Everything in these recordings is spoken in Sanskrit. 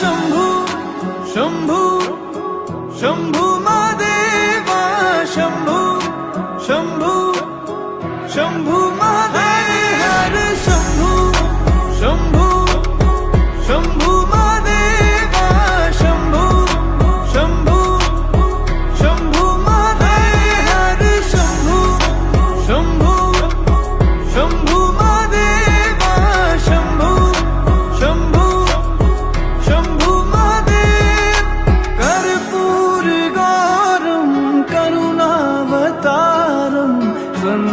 শম্ভু শম্ভু শম্ভু মা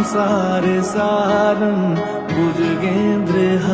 संसार सारं भुजगेन्द्रहारम्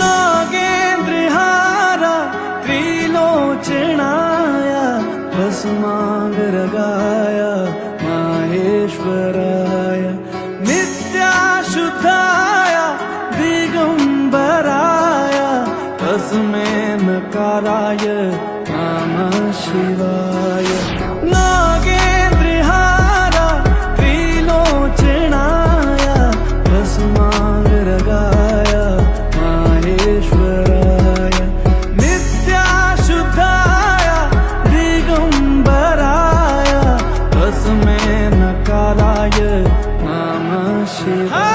नागेन्द्रहारा त्रिलोचणाय पसुमाङ्गय माहेश्वराय। नित्याशुद्धाय दिगम्बराय कसुमे मय मा शिवाय। सर्वेश्वराय नित्याशुद्धाय दिगम्बराय तस्मे नकाराय नमः शिवाय।